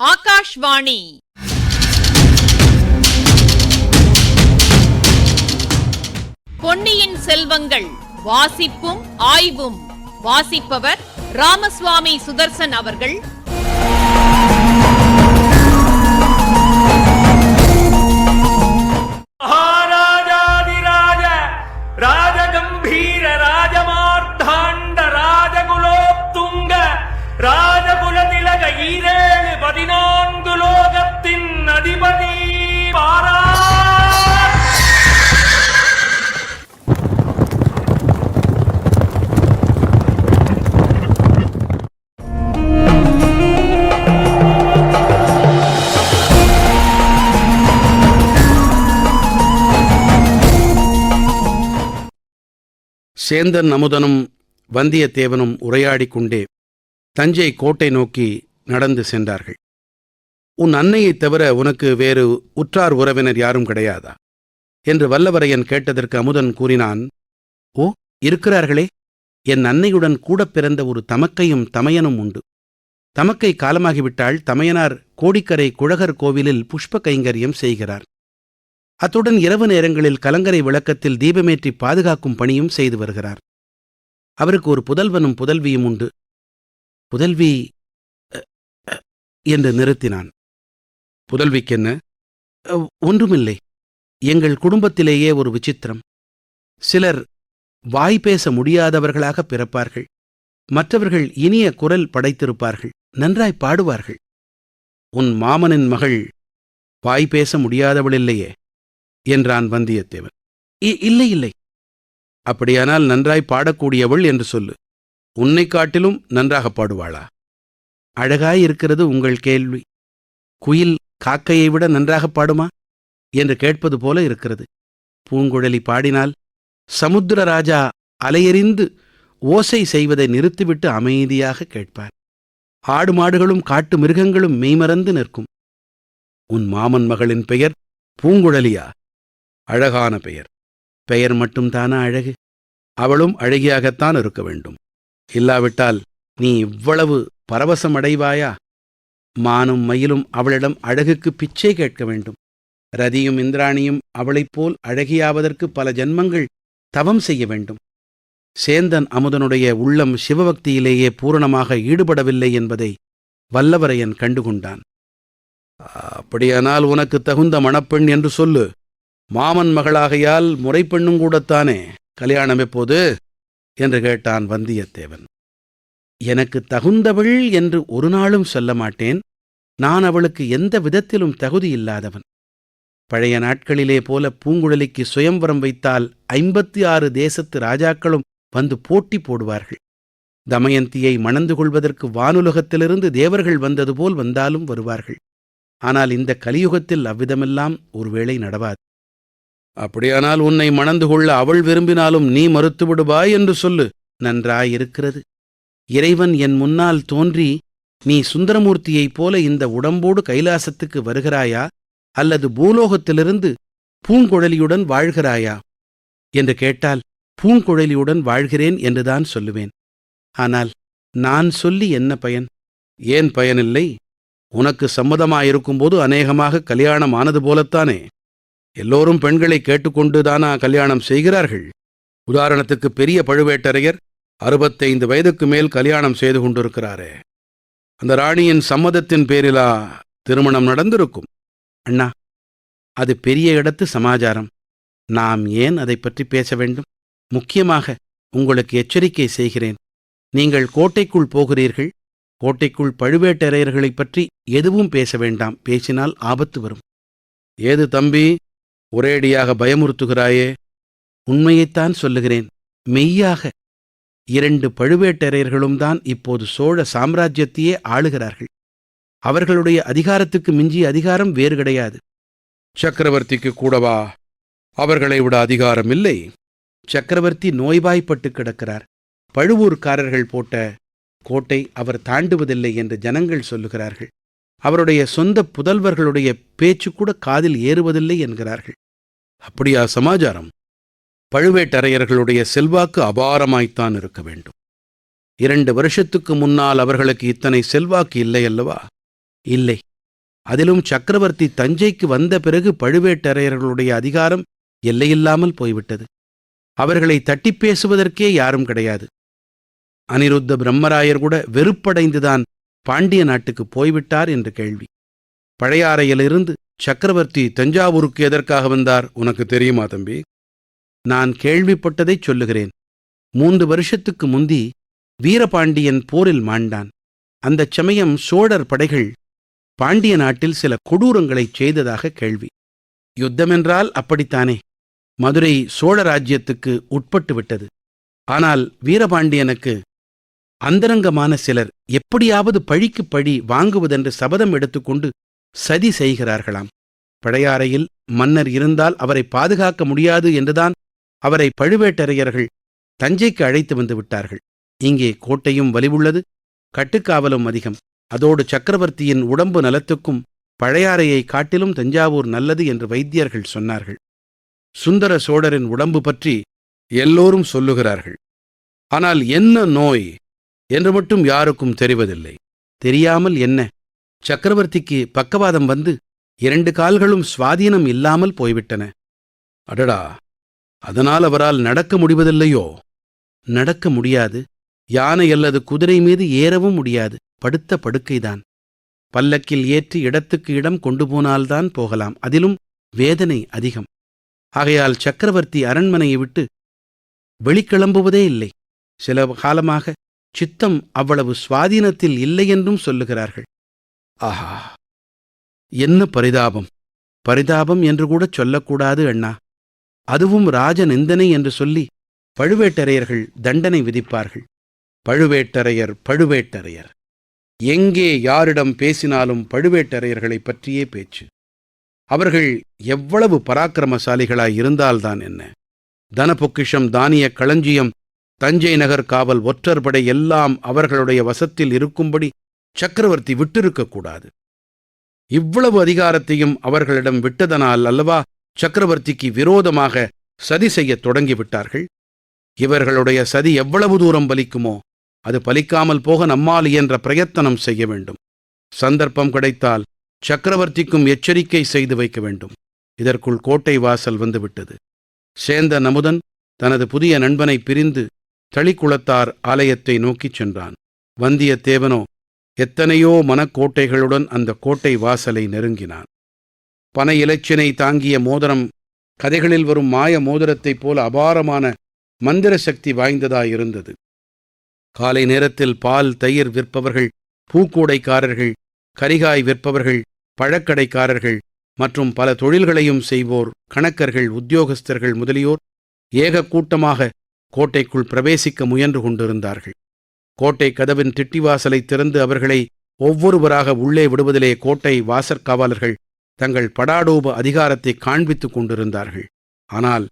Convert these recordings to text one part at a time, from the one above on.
ஆகாஷ்வாணி. பொன்னியின் செல்வங்கள் வாசிப்பும் ஆய்வும். வாசிப்பவர் ராமசுவாமி சுதர்சன் அவர்கள். மகாராஜாதிராஜ ராஜகம்பீர ராஜமார்த்தாண்ட ராஜகுலோத்துங்க ராஜ ஈரேழு பதினான்கு லோகத்தின் அதிபதி பாரா. சேந்தன் அமுதனும் வந்தியத்தேவனும் உரையாடிக் கொண்டே தஞ்சை கோட்டை நோக்கி நடந்து சென்றார்கள். உன் அன்னையைத் தவிர உனக்கு வேறு உற்றார் உறவினர் யாரும் கிடையாதா? என்று வல்லவரையன் கேட்டதற்கு அமுதன் கூறினான் ஓ இருக்கிறார்களே. என் அன்னையுடன் கூடப் பிறந்த ஒரு தமக்கையும் தமையனும் உண்டு. தமக்கை காலமாகிவிட்டால் தமையனார் கோடிக்கரை குழகர் கோவிலில் புஷ்ப கைங்கரியம் செய்கிறார். அத்துடன் இரவு நேரங்களில் கலங்கரை விளக்கத்தில் தீபமேற்றி பாதுகாக்கும் பணியும் செய்து வருகிறார். அவருக்கு ஒரு புதல்வனும் புதல்வியும் உண்டு. புதல்வி என்று நிறுத்தினான். புதல்விக்கென்ன? ஒன்றுமில்லை. எங்கள் குடும்பத்திலேயே ஒரு விசித்திரம். சிலர் வாய் பேச முடியாதவர்களாக பிறப்பார்கள். மற்றவர்கள் இனிய குரல் படைத்திருப்பார்கள். நன்றாய் பாடுவார்கள். உன் மாமனின் மகள் வாய் பேச முடியாதவள் இல்லையே என்றான் வந்தியத்தேவன். "இ- இல்லை இல்லை. அப்படியானால் நன்றாய் பாடக்கூடியவள் என்று சொல்லு. உன்னைக் காட்டிலும் நன்றாக பாடுவாளா? அழகாய் இருக்கிறது உங்கள் கேள்வி. குயில் காக்கையை விட நன்றாக பாடுமா? என்று கேட்பது போல இருக்கிறது. பூங்குழலி பாடினால் சமுத்திரராஜா அலையெறிந்து ஓசை செய்வதை நிறுத்திவிட்டு அமைதியாக கேட்பார். ஆடு மாடுகளும் காட்டு மிருகங்களும் மெய்மறந்து நிற்கும். உன் மாமன் மகளின் பெயர் பூங்குழலியா? அழகான பெயர். பெயர் மட்டும்தானா அழகு? அவளும் அழகியாகத்தான் இருக்க வேண்டும். இல்லாவிட்டால் நீ இவ்வளவு பரவசமடைவாயா? மானும் மயிலும் அவளிடம் அழகுக்கு பிச்சை கேட்க வேண்டும். ரதியும் இந்திராணியும் அவளைப் போல் அழகியாவதற்கு பல ஜன்மங்கள் தவம் செய்ய வேண்டும். சேந்தன் அமுதனுடைய உள்ளம் சிவபக்தியிலேயே பூரணமாக ஈடுபடவில்லை என்பதை வல்லவரையன் கண்டுகொண்டான். அப்படியானால் உனக்கு தகுந்த மணப்பெண் என்று சொல்லு. மாமன் மகளாகையால் முறைப்பெண்ணும் கூடத்தானே. கல்யாணம் எப்போது? என்று கேட்டான் வந்தியத்தேவன். எனக்கு தகுந்தவள் என்று ஒரு நாளும் சொல்ல மாட்டேன். நான் அவளுக்கு எந்த விதத்திலும் தகுதி இல்லாதவன். பழைய நாட்களிலே போல பூங்குழலிக்கு சுயம்வரம் வைத்தால் ஐம்பத்தி ஆறு தேசத்து ராஜாக்களும் வந்து போட்டி போடுவார்கள். தமயந்தியை மணந்து கொள்வதற்கு வானுலகத்திலிருந்து தேவர்கள் வந்தது போல் வந்தாலும் வருவார்கள். ஆனால் இந்த கலியுகத்தில் அவ்விதமெல்லாம் ஒருவேளை நடவாது. அப்படியானால் உன்னை மணந்து கொள்ள அவள் விரும்பினாலும் நீ மறுத்துவிடுவாய் என்று சொல்லு. நன்றாயிருக்கிறது. இறைவன் என் முன்னால் தோன்றி நீ சுந்தரமூர்த்தியைப் போல இந்த உடம்போடு கைலாசத்துக்கு வருகிறாயா? அல்லது பூலோகத்திலிருந்து பூங்குழலியுடன் வாழ்கிறாயா? என்று கேட்டால் பூங்குழலியுடன் வாழ்கிறேன் என்றுதான் சொல்லுவேன். ஆனால் நான் சொல்லி என்ன பயன்? ஏன் பயனில்லை? உனக்கு சம்மதமாயிருக்கும்போது அநேகமாக கல்யாணம் ஆனது போலத்தானே? எல்லோரும் பெண்களை கேட்டுக்கொண்டுதானா கல்யாணம் செய்கிறார்கள்? உதாரணத்துக்கு பெரிய பழுவேட்டரையர் அறுபத்தைந்து வயதுக்கு மேல் கல்யாணம் செய்து கொண்டிருக்கிறாரே. அந்த ராணியின் சம்மதத்தின் பேரிலா திருமணம் நடந்திருக்கும். அண்ணா அது பெரிய இடத்து சமாச்சாரம். நாம் ஏன் அதை பற்றி பேச வேண்டும்? முக்கியமாக உங்களுக்கு எச்சரிக்கை செய்கிறேன். நீங்கள் கோட்டைக்குள் போகிறீர்கள். கோட்டைக்குள் பழுவேட்டரையர்களைப் பற்றி எதுவும் பேச வேண்டாம். பேசினால் ஆபத்து வரும். ஏது தம்பி ஒரேடியாக பயமுறுத்துகிறாயே? உண்மையைத்தான் சொல்லுகிறேன். மெய்யாக இரண்டு பழுவேட்டரையர்களும் தான் இப்போது சோழ சாம்ராஜ்யத்தையே ஆளுகிறார்கள். அவர்களுடைய அதிகாரத்துக்கு மிஞ்சிய அதிகாரம் வேறு கிடையாது. சக்கரவர்த்திக்கு கூடவா? அவர்களை விட அதிகாரம் இல்லை. சக்கரவர்த்தி நோய்வாய்ப்பட்டு கிடக்கிறார். பழுவூர்க்காரர்கள் போட்ட கோட்டை அவர் தாண்டுவதில்லை என்று ஜனங்கள் சொல்லுகிறார்கள். அவருடைய சொந்த புதல்வர்களுடைய பேச்சு கூட காதில் ஏறுவதில்லை என்கிறார்கள். அப்படியா சமாச்சாரம்? பழுவேட்டரையர்களுடைய செல்வாக்கு அபாரமாய்த்தான் இருக்க வேண்டும். இரண்டு வருஷத்துக்கு முன்னால் அவர்களுக்கு இத்தனை செல்வாக்கு இல்லை அல்லவா? இல்லை. அதிலும் சக்கரவர்த்தி தஞ்சைக்கு வந்த பிறகு பழுவேட்டரையர்களுடைய அதிகாரம் எல்லையில்லாமல் போய்விட்டது. அவர்களை தட்டிப் பேசுவதற்கே யாரும் கிடையாது. அனிருத்த பிரம்மராயர் கூட வெறுப்படைந்துதான் பாண்டிய நாட்டுக்கு போய்விட்டார் என்று கேள்வி. பழையாறையிலிருந்து சக்கரவர்த்தி தஞ்சாவூருக்கு எதற்காக வந்தார் உனக்கு தெரியுமா தம்பி? நான் கேள்விப்பட்டதைச் சொல்லுகிறேன். மூன்று வருஷத்துக்கு முந்தி வீரபாண்டியன் போரில் மாண்டான். அந்தச் சமயம் சோழர் படைகள் பாண்டிய நாட்டில் சில கொடூரங்களைச் செய்ததாக கேள்வி. யுத்தமென்றால் அப்படித்தானே? மதுரை சோழ ராஜ்யத்துக்கு உட்பட்டு விட்டது. ஆனால் வீரபாண்டியனுக்கு அந்தரங்கமான சிலர் எப்படியாவது பழிக்கு பழி வாங்குவதென்று சபதம் எடுத்துக்கொண்டு சதி செய்கிறார்களாம். பழையாறையில் மன்னர் இருந்தால் அவரை பாதுகாக்க முடியாது என்றுதான் அவரை பழுவேட்டரையர்கள் தஞ்சைக்கு அழைத்து வந்து விட்டார்கள். இங்கே கோட்டையும் வலிவுள்ளது கட்டுக்காவலும் அதிகம். அதோடு சக்கரவர்த்தியின் உடம்பு நலத்துக்கும் பழையாறையை காட்டிலும் தஞ்சாவூர் நல்லது என்று வைத்தியர்கள் சொன்னார்கள். சுந்தர சோழரின் உடம்பு பற்றி எல்லோரும் சொல்லுகிறார்கள். ஆனால் என்ன நோய்? என்று மட்டும் யாருக்கும் தெரிவதில்லை. தெரியாமல் என்ன? சக்கரவர்த்திக்கு பக்கவாதம் வந்து இரண்டு கால்களும் சுவாதீனம் இல்லாமல் போய்விட்டன. அடடா! அதனால் அவரால் நடக்க முடிவதில்லையோ? நடக்க முடியாது. யானை அல்லது குதிரை மீது ஏறவும் முடியாது. படுத்த படுக்கைதான். பல்லக்கில் ஏற்றி இடத்துக்கு இடம் கொண்டு போனால்தான் போகலாம். அதிலும் வேதனை அதிகம். ஆகையால் சக்கரவர்த்தி அரண்மனையை விட்டு வெளிக்கிளம்புவதே இல்லை. சில காலமாக சித்தம் அவ்வளவு சுவாதீனத்தில் இல்லை என்றும் சொல்லுகிறார்கள். ஆஹா! என்ன பரிதாபம்? பரிதாபம் என்று கூட சொல்லக்கூடாது அண்ணா. அதுவும் ராஜ நிந்தனை என்று சொல்லி பழுவேட்டரையர்கள் தண்டனை விதிப்பார்கள். பழுவேட்டரையர் பழுவேட்டரையர். எங்கே யாரிடம் பேசினாலும் பழுவேட்டரையர்களைப் பற்றியே பேச்சு. அவர்கள் எவ்வளவு பராக்கிரமசாலிகளாய் இருந்தால்தான் என்ன? தனபொக்கிஷம் தானிய களஞ்சியம் தஞ்சை நகர் காவல் ஒற்றற்படை எல்லாம் அவர்களுடைய வசத்தில் இருக்கும்படி சக்கரவர்த்தி விட்டிருக்கக்கூடாது. இவ்வளவு அதிகாரத்தையும் அவர்களிடம் விட்டதனால் அல்லவா சக்கரவர்த்திக்கு விரோதமாக சதி செய்யத் தொடங்கிவிட்டார்கள். இவர்களுடைய சதி எவ்வளவு தூரம் பலிக்குமோ அது பலிக்காமல் போக நம்மால் இயன்ற பிரயத்தனம் செய்ய வேண்டும். சந்தர்ப்பம் கிடைத்தால் சக்கரவர்த்திக்கும் எச்சரிக்கை செய்து வைக்க வேண்டும். இதற்குள் கோட்டை வாசல் வந்துவிட்டது. சேந்த நமுதன் தனது புதிய நண்பனை பிரிந்து தளிக்குளத்தார் ஆலயத்தை நோக்கிச் சென்றான். வந்தியத்தேவனோ எத்தனையோ மனக்கோட்டைகளுடன் அந்த கோட்டை வாசலை நெருங்கினான். பனை இலச்சினை தாங்கிய மோதிரம் கதைகளில் வரும் மாய மோதிரத்தைப் போல அபாரமான மந்திர சக்தி வாய்ந்ததாயிருந்தது காலை நேரத்தில் பால் தயிர் விற்பவர்கள் பூக்கூடைக்காரர்கள் கரிகாய் விற்பவர்கள் பழக்கடைக்காரர்கள் மற்றும் பல தொழில்களையும் செய்வோர் கணக்கர்கள் உத்தியோகஸ்தர்கள் முதலியோர் ஏக கூட்டமாக கோட்டைக்குள் பிரவேசிக்க முயன்று கொண்டிருந்தார்கள். கோட்டை கதவின் திட்டிவாசலை திறந்து அவர்களை ஒவ்வொருவராக உள்ளே விடுவதிலே கோட்டை வாசற்காவலர்கள் தங்கள் படாடோப அதிகாரத்தை காண்பித்துக் கொண்டிருந்தார்கள். ஆனால்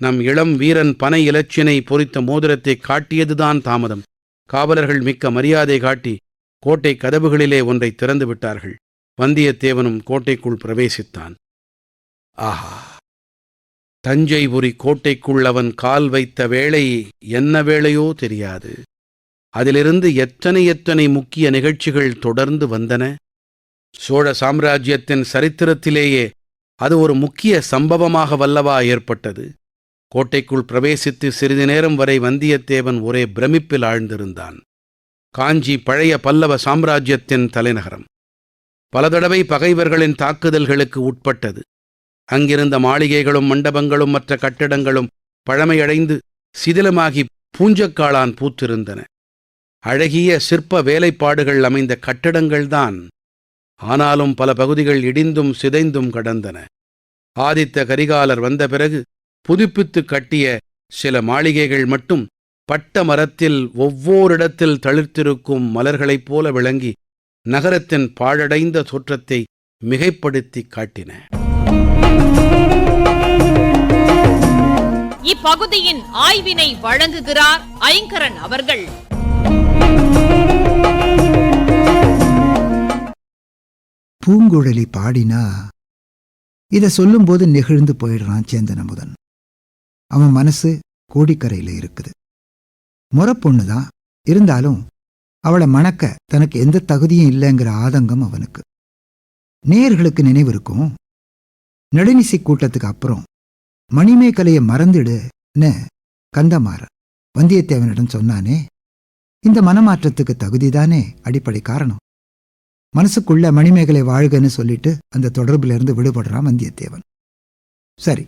நம் இளம் வீரன் பனை இலச்சினை பொறித்த மோதிரத்தை காட்டியதுதான் தாமதம். காவலர்கள் மிக்க மரியாதை காட்டி கோட்டை கதவுகளிலே ஒன்றை திறந்து விட்டார்கள். வந்தியத்தேவனும் கோட்டைக்குள் பிரவேசித்தான். ஆஹா! தஞ்சைபுரி கோட்டைக்குள் அவன் கால் வைத்த வேளை என்ன வேளையோ தெரியாது. அதிலிருந்து எத்தனை எத்தனை முக்கிய நிகழ்ச்சிகள் தொடர்ந்து வந்தன? சோழ சாம்ராஜ்யத்தின் சரித்திரத்திலேயே அது ஒரு முக்கிய சம்பவமாக வல்லவா ஏற்பட்டது. கோட்டைக்குள் பிரவேசித்து சிறிது நேரம் வரை வந்தியத்தேவன் ஒரே பிரமிப்பில் ஆழ்ந்திருந்தான். காஞ்சி பழைய பல்லவ சாம்ராஜ்யத்தின் தலைநகரம். பல தடவை பகைவர்களின் தாக்குதல்களுக்கு உட்பட்டது. அங்கிருந்த மாளிகைகளும் மண்டபங்களும் மற்ற கட்டிடங்களும் பழமையடைந்து சிதிலமாகி பூஞ்சக்காளான் பூத்திருந்தன. அழகிய சிற்ப வேலைப்பாடுகள் அமைந்த கட்டிடங்கள்தான் ஆனாலும் பல பகுதிகள் இடிந்தும் சிதைந்தும் கடந்தன. ஆதித்த கரிகாலர் வந்த பிறகு புதுப்பித்து கட்டிய சில மாளிகைகள் மட்டும் பட்ட மரத்தில் ஒவ்வோரிடத்தில் தளிர்த்திருக்கும் மலர்களைப் போல விளங்கி நகரத்தின் பாழடைந்த தோற்றத்தை மிகைப்படுத்தி காட்டின. இப்பகுதியின் ஆய்வினை வழங்குகிறார் ஐங்கரன் அவர்கள். பூங்குழலி பாடினா இத சொல்லும்போது நெகிழ்ந்து போயிடுறான் சேந்தன் அமுதன். அவன் மனசு கோடிக்கரையில இருக்குது. முறப்பொண்ணு தான். இருந்தாலும் அவளை மணக்க தனக்கு எந்த தகுதியும் இல்லைங்கிற ஆதங்கம் அவனுக்கு. நேர்களுக்கு நினைவு இருக்கும். நடுநிசி கூட்டத்துக்கு அப்புறம் மணிமேகலையை மறந்துடுன்னு கந்தமாறன் வந்தியத்தேவனிடம் சொன்னானே இந்த மனமாற்றத்துக்கு தகுதிதானே அடிப்படை காரணம். மனசுக்குள்ள மணிமேகலை வாழ்கன்னு சொல்லிட்டு அந்த தொடர்பிலிருந்து விடுபடுறான் வந்தியத்தேவன். சரி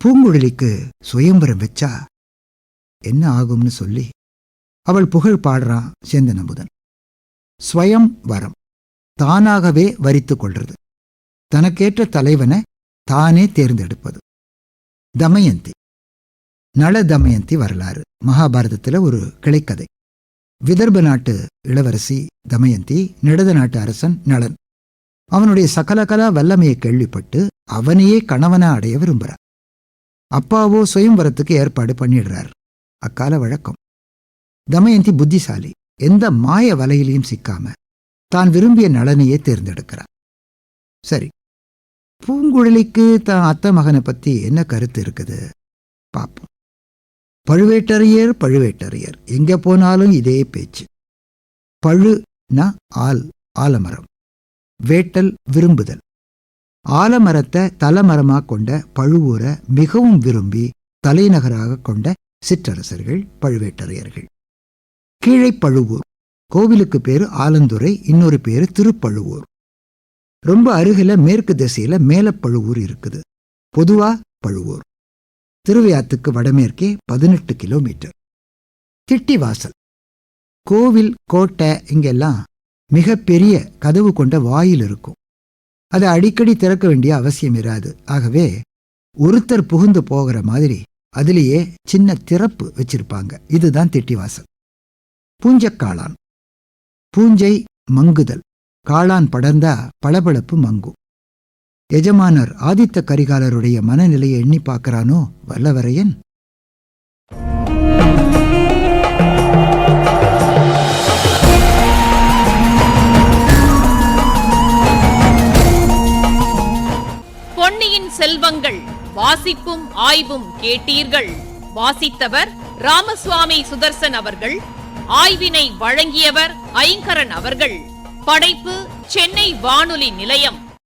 பூங்குழலிக்கு சுயம்பரம் வச்சா என்ன ஆகும்னு சொல்லி அவள் புகழ் பாடுறான் சேந்தன் அமுதன் ஸ்வயம் வரம் தானாகவே வரித்துக் கொள்றது. தனக்கேற்ற தலைவனை தானே தேர்ந்தெடுப்பது. தமயந்தி நள தமயந்தி வரலாறு மகாபாரதத்துல ஒரு கிளைக்கதை. விதர்ப நாட்டு இளவரசி தமயந்தி நிடத நாட்டு அரசன் நளன். அவனுடைய சகலகலா வல்லமையை கேள்விப்பட்டு அவனையே கணவனா அடைய விரும்புகிறார் அப்பாவோ சுயம்வரத்துக்கு ஏற்பாடு பண்ணிடுறார். அக்கால வழக்கம். தமயந்தி புத்திசாலி. எந்த மாய வலையிலையும் சிக்காம தான் விரும்பிய நலனையே தேர்ந்தெடுக்கிறார் சரி. பூங்குழலிக்கு தான் அத்தை மகனை பத்தி என்ன கருத்து இருக்குது? பார்ப்போம் பழுவேட்டரையர் பழுவேட்டரையர். எங்க போனாலும் இதே பேச்சு. பழுனா ஆல் ஆலமரம். வேட்டல் விரும்புதல். ஆலமரத்தை தலமரமாக கொண்ட பழுவூரை மிகவும் விரும்பி தலைநகராக கொண்ட சிற்றரசர்கள் பழுவேட்டரையர்கள். கீழே பழுவூர். கோவிலுக்கு பேரு ஆலந்துறை இன்னொரு பேரு திருப்பழுவூர். ரொம்ப அருகில மேற்கு திசையில மேலப்பழுவூர் இருக்குது. பொதுவா பழுவூர். திருவையாத்துக்கு வடமேற்கே பதினெட்டு கிலோமீட்டர். திட்டிவாசல். கோவில் கோட்டை இங்கெல்லாம் மிகப்பெரிய கதவு கொண்ட வாயில் இருக்கும். அதை அடிக்கடி திறக்க வேண்டிய அவசியம் இராது. ஆகவே ஒருத்தர் புகுந்து போகிற மாதிரி அதிலேயே சின்ன திறப்பு வச்சிருப்பாங்க. இதுதான் திட்டிவாசல். பூஞ்சக்காளான். பூஞ்சை மங்குதல். காளான் படர்ந்தா பளபளப்பு மங்கும். எஜமானர் ஆதித்த கரிகாலருடைய மனநிலையை எண்ணி பார்க்கறானோ வல்லவரையன்? பொன்னியின் செல்வங்கள் வாசிப்பும் ஆய்வும் கேட்டீர்கள். வாசித்தவர் ராமசுவாமி சுதர்சன் அவர்கள் ஆய்வினை வழங்கியவர் ஐங்கரன் அவர்கள். படைப்பு சென்னை வானொலி நிலையம்.